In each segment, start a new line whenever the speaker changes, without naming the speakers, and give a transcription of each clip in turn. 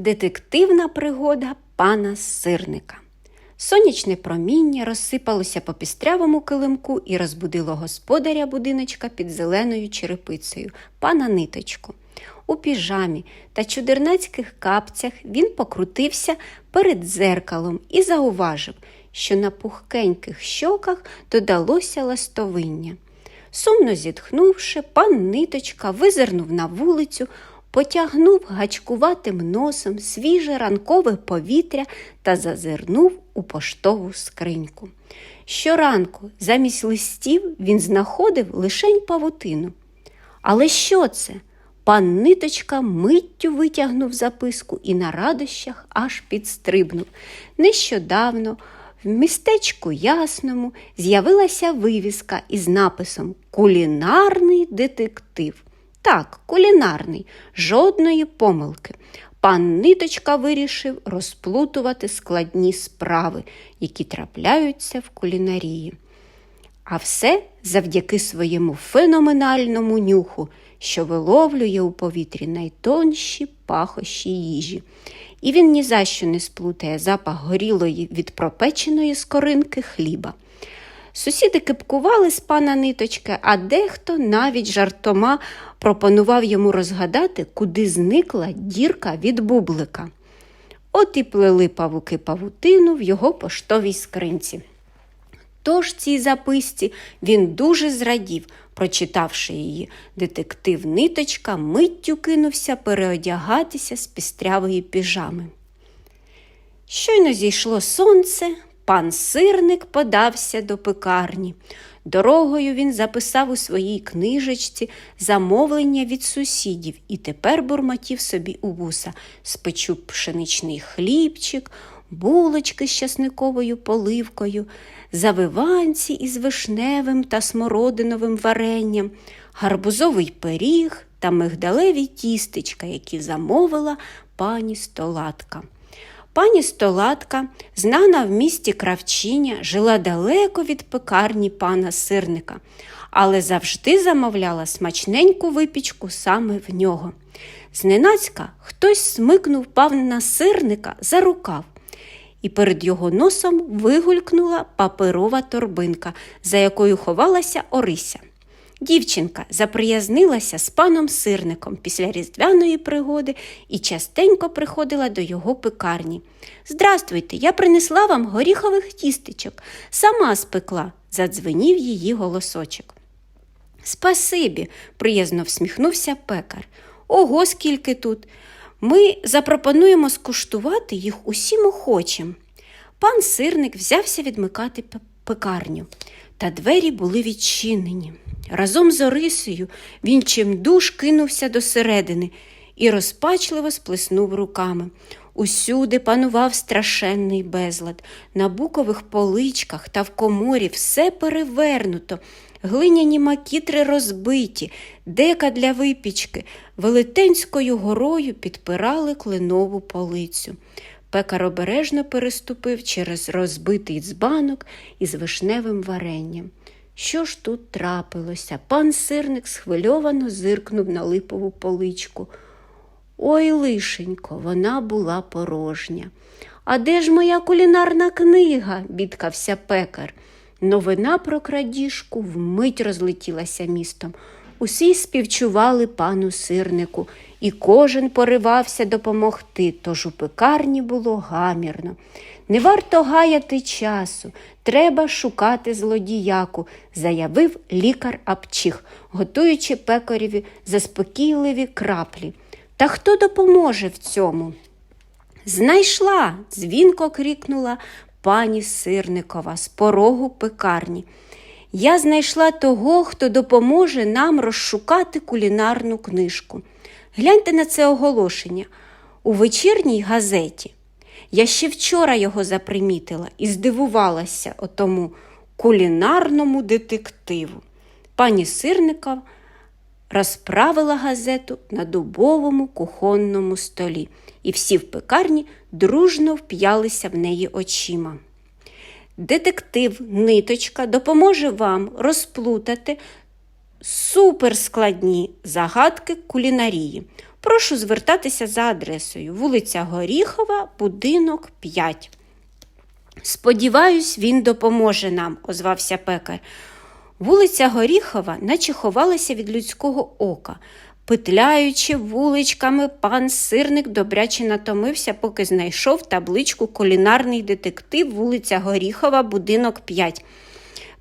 Детективна пригода пана сирника. Сонячне проміння розсипалося по пістрявому килимку і розбудило господаря будиночка під зеленою черепицею, пана ниточку. У піжамі та чудернацьких капцях він покрутився перед дзеркалом і зауважив, що на пухкеньких щоках додалося ластовиння. Сумно зітхнувши, пан ниточка визирнув на вулицю, потягнув гачкуватим носом свіже ранкове повітря та зазирнув у поштову скриньку. Щоранку замість листів він знаходив лишень павутину. Але що це? Пан ниточка миттю витягнув записку і на радощах аж підстрибнув. Нещодавно в містечку Ясному з'явилася вивіска із написом Кулінарний детектив. Так, кулінарний, жодної помилки. Пан Ниточка вирішив розплутувати складні справи, які трапляються в кулінарії. А все завдяки своєму феноменальному нюху, що виловлює у повітрі найтонші пахощі їжі. І він ні за що не сплутає запах горілої від пропеченої скоринки хліба. Сусіди кипкували з пана ниточки, а дехто навіть жартома пропонував йому розгадати, куди зникла дірка від бублика. От і плели павуки павутину в його поштовій скринці. Тож цій записці він дуже зрадів, прочитавши її. Детектив ниточка миттю кинувся переодягатися з пістрявої піжами. Щойно зійшло сонце, пан сирник подався до пекарні. Дорогою він записав у своїй книжечці замовлення від сусідів і тепер бурмотів собі у вуса спечу пшеничний хлібчик, булочки з часниковою поливкою, завиванці із вишневим та смородиновим варенням, гарбузовий пиріг та мигдалеві тістечка, які замовила пані столатка. Пані Столатка, знана в місті Кравчиня, жила далеко від пекарні пана сирника, але завжди замовляла смачненьку випічку саме в нього. Зненацька хтось смикнув пана сирника за рукав, і перед його носом вигулькнула паперова торбинка, за якою ховалася Орися. Дівчинка заприязнилася з паном сирником після різдвяної пригоди і частенько приходила до його пекарні. Здрастуйте, я принесла вам горіхових тістечок, сама спекла, задзвенів її голосочок. Спасибі, приязно всміхнувся пекар. Ого, скільки тут. Ми запропонуємо скуштувати їх усім охочим. Пан сирник взявся відмикати пекарню, та двері були відчинені. Разом з Орисею він чимдуж кинувся до середини і розпачливо сплеснув руками. Усюди панував страшенний безлад. На букових поличках та в коморі все перевернуто, глиняні макітри розбиті, дека для випічки, велетенською горою підпирали кленову полицю. Пекар обережно переступив через розбитий дзбанок із вишневим варенням. Що ж тут трапилося? Пан сирник схвильовано зиркнув на липову поличку. Ой, лишенько, вона була порожня. А де ж моя кулінарна книга? бідкався пекар. Новина про крадіжку вмить розлетілася містом. Усі співчували пану сирнику, і кожен поривався допомогти, тож у пекарні було гамірно. Не варто гаяти часу, треба шукати злодіяку, заявив лікар Апчих, готуючи пекареві заспокійливі краплі. Та хто допоможе в цьому? Знайшла, дзвінко крикнула пані Сирникова з порогу пекарні. Я знайшла того, хто допоможе нам розшукати кулінарну книжку. Гляньте на це оголошення у вечірній газеті. Я ще вчора його запримітила і здивувалася отому кулінарному детективу. Пані Сирникова розправила газету на дубовому кухонному столі, і всі в пекарні дружно вп'ялися в неї очима. Детектив Ниточка допоможе вам розплутати суперскладні загадки кулінарії. Прошу звертатися за адресою вулиця Горіхова, будинок 5. Сподіваюсь, він допоможе нам, озвався пекар. Вулиця Горіхова наче ховалася від людського ока. Петляючи вуличками, пан сирник добряче натомився, поки знайшов табличку Кулінарний детектив, вулиця Горіхова, будинок 5.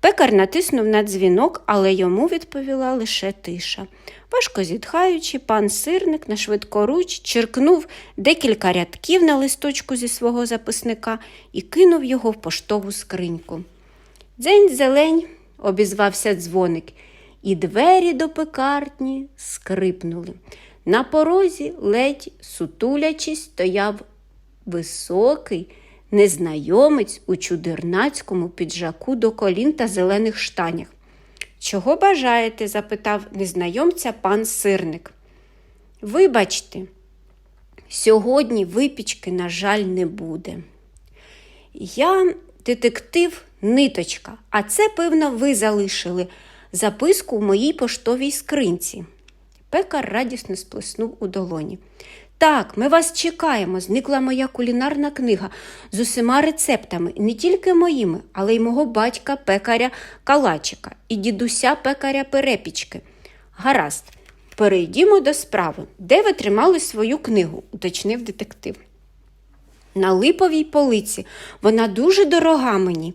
Пекар натиснув на дзвінок, але йому відповіла лише тиша. Важко зітхаючи, пан сирник на швидкоруч черкнув декілька рядків на листочку зі свого записника і кинув його в поштову скриньку. Дзень зелень, обізвався дзвоник, і двері до пекарні скрипнули. На порозі, ледь сутулячись, стояв високий незнайомець у чудернацькому піджаку до колін та зелених штанях. Чого бажаєте? запитав незнайомця пан сирник. Вибачте, сьогодні випічки, на жаль, не буде. Я детектив ниточка, а це, певно, ви залишили записку в моїй поштовій скринці. Пекар радісно сплеснув у долоні. Так, ми вас чекаємо. Зникла моя кулінарна книга з усіма рецептами, не тільки моїми, але й мого батька пекаря Калачика і дідуся пекаря Перепічки. Гаразд, перейдімо до справи. Де ви тримали свою книгу? уточнив детектив. На липовій полиці. Вона дуже дорога мені.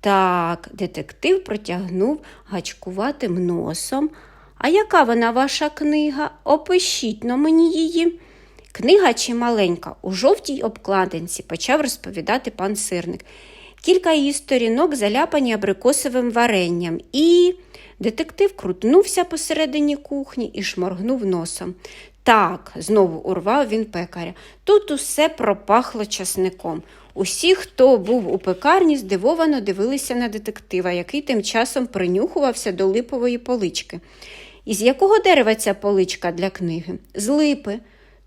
Так, детектив протягнув гачкуватим носом. А яка вона ваша книга? Опишіть но мені її. Книга чималенька, у жовтій обкладинці, почав розповідати пан сирник. Кілька її сторінок заляпані абрикосовим варенням, і детектив крутнувся посередині кухні і шморгнув носом. Так, знову урвав він пекаря. Тут усе пропахло часником. Усі, хто був у пекарні, здивовано дивилися на детектива, який тим часом принюхувався до липової полички. Із якого дерева ця поличка для книги? З липи.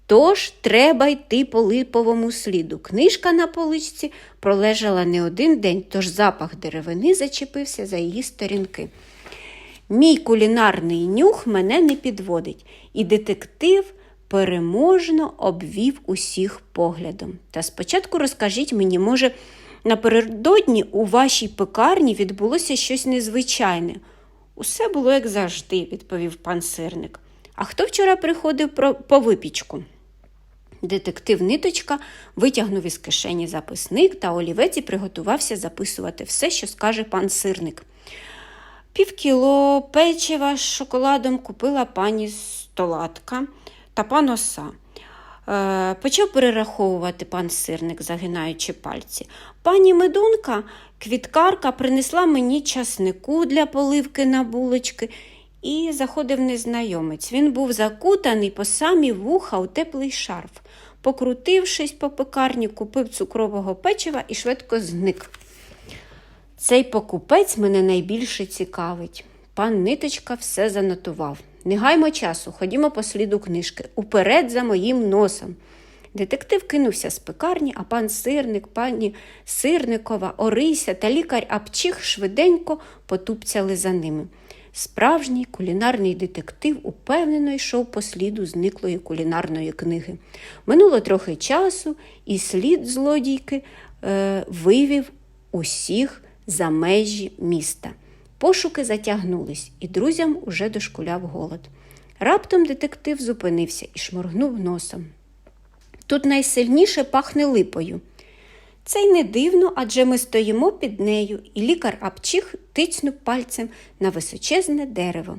Тож треба йти по липовому сліду. Книжка на поличці пролежала не один день, тож запах деревини зачепився за її сторінки. Мій кулінарний нюх мене не підводить, і детектив переможно обвів усіх поглядом. Та спочатку розкажіть мені, може, напередодні у вашій пекарні відбулося щось незвичайне. Усе було як завжди, відповів пан сирник. А хто вчора приходив по випічку? Детектив Ниточка витягнув із кишені записник та олівець і приготувався записувати все, що скаже пан сирник. Півкіло печива з шоколадом купила пані столатка та пан оса. Е, почав перераховувати пан сирник, загинаючи пальці. Пані медунка, квіткарка, принесла мені часнику для поливки на булочки. І заходив незнайомець. Він був закутаний по самі вуха у теплий шарф. Покрутившись по пекарні, купив цукрового печива і швидко зник. Цей покупець мене найбільше цікавить. Пан Ниточка все занотував. Не гаймо часу, ходімо по сліду книжки. Уперед за моїм носом. Детектив кинувся з пекарні, а пан сирник, пані Сирникова, Орися та лікар Апчих швиденько потупцяли за ними. Справжній кулінарний детектив упевнено йшов по сліду зниклої кулінарної книги. Минуло трохи часу, і слід злодійки е, вивів усіх за межі міста. Пошуки затягнулись, і друзям уже дошкуляв голод. Раптом детектив зупинився і шморгнув носом. Тут найсильніше пахне липою. Це й не дивно, адже ми стоїмо під нею, і лікар Апчих тицнув пальцем на височезне дерево.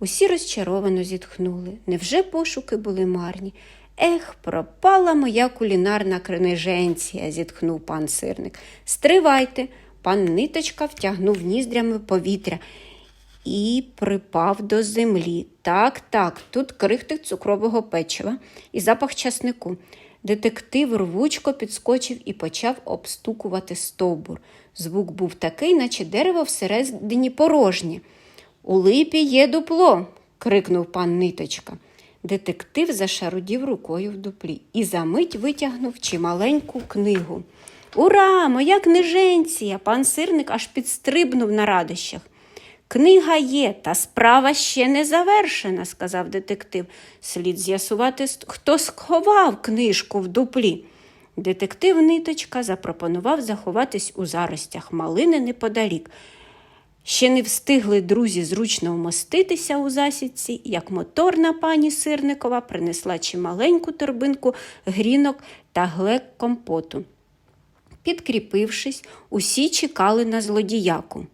Усі розчаровано зітхнули. Невже пошуки були марні? Ех, пропала моя кулінарна криниженція, зітхнув пан сирник. Стривайте. Пан ниточка втягнув ніздрями повітря і припав до землі. Так, так, тут крихти цукрового печива і запах часнику. Детектив рвучко підскочив і почав обстукувати стовбур. Звук був такий, наче дерево всередині порожнє. У липі є дупло, крикнув пан Ниточка. Детектив зашарудів рукою в дуплі і за мить витягнув чималеньку книгу. Ура, моя книженція! Пан сирник аж підстрибнув на радощах. Книга є, та справа ще не завершена, сказав детектив. Слід з'ясувати, хто сховав книжку в дуплі. Детектив Ниточка запропонував заховатись у заростях малини неподалік. Ще не встигли друзі зручно вмоститися у засідці, як моторна пані Сирникова принесла чималеньку торбинку грінок та глек компоту. Підкріпившись, усі чекали на злодіяку.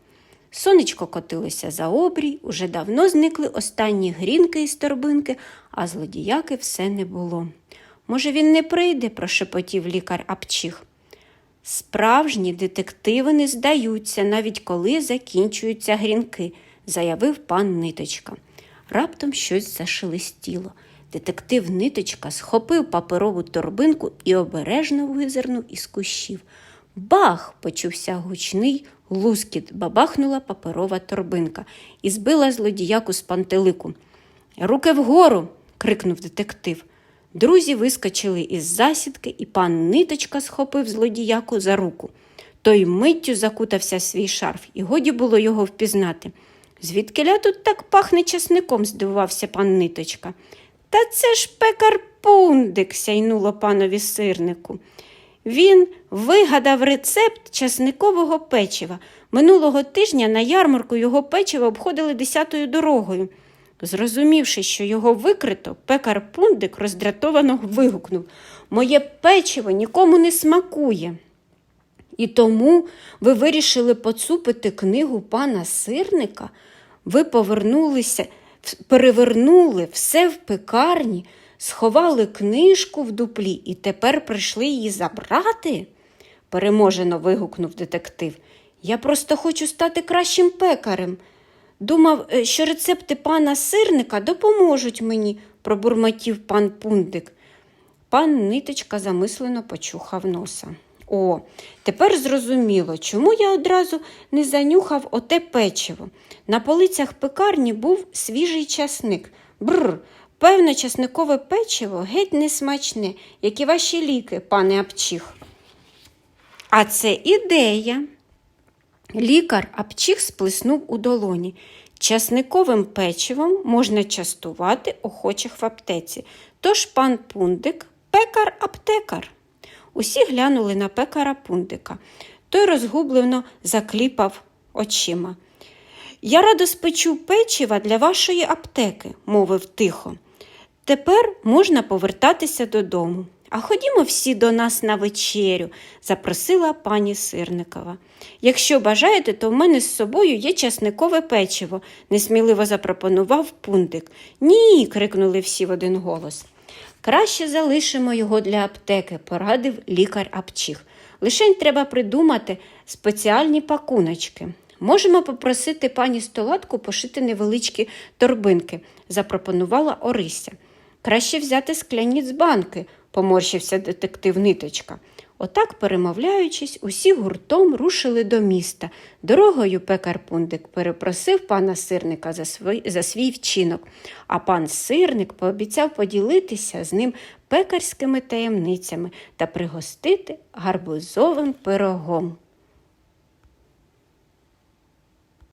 Сонечко котилося за обрій, уже давно зникли останні грінки із торбинки, а злодіяки все не було. Може, він не прийде, прошепотів лікар Апчих. Справжні детективи не здаються, навіть коли закінчуються грінки, заявив пан Ниточка. Раптом щось зашелестіло. Детектив Ниточка схопив паперову торбинку і обережно визирнув із кущів. Бах! почувся гучний лускіт, бабахнула паперова торбинка і збила злодіяку з пантелику. Руки вгору. крикнув детектив. Друзі вискочили із засідки, і пан Ниточка схопив злодіяку за руку. Той миттю закутався свій шарф, і годі було його впізнати. Звідкиля тут так пахне часником, здивувався пан Ниточка. Та це ж пекар пундик, сяйнуло панові сирнику. Він вигадав рецепт часникового печива. Минулого тижня на ярмарку його печиво обходили десятою дорогою. Зрозумівши, що його викрито, пекар пундик роздратовано вигукнув Моє печиво нікому не смакує. І тому ви вирішили поцупити книгу пана сирника, ви повернулися, перевернули все в пекарні, сховали книжку в дуплі і тепер прийшли її забрати? переможено вигукнув детектив. Я просто хочу стати кращим пекарем. Думав, е, що рецепти пана сирника допоможуть мені, пробурмотів пан пундик. Пан Ниточка замислено почухав носа. О, тепер зрозуміло, чому я одразу не занюхав оте печиво. На полицях пекарні був свіжий часник. Брр, певно, часникове печиво геть не смачне, як і ваші ліки, пане Апчих. А це ідея. Лікар Апчих сплеснув у долоні. Часниковим печивом можна частувати охочих в аптеці. Тож пан Пундик пекар-аптекар. Усі глянули на пекара Пундика. Той розгублено закліпав очима. Я радо спечу печива для вашої аптеки, мовив тихо. Тепер можна повертатися додому. А ходімо всі до нас на вечерю, запросила пані Сирникова. Якщо бажаєте, то в мене з собою є часникове печиво, несміливо запропонував пундик. Ні. крикнули всі в один голос. Краще залишимо його для аптеки, порадив лікар Апчих. Лишень треба придумати спеціальні пакуночки. Можемо попросити пані столатку пошити невеличкі торбинки, запропонувала Орися. Краще взяти скляні з банки, поморщився детектив Ниточка. Отак, перемовляючись, усі гуртом рушили до міста. Дорогою пекар Пундик перепросив пана сирника за свій, за свій вчинок, а пан сирник пообіцяв поділитися з ним пекарськими таємницями та пригостити гарбузовим пирогом.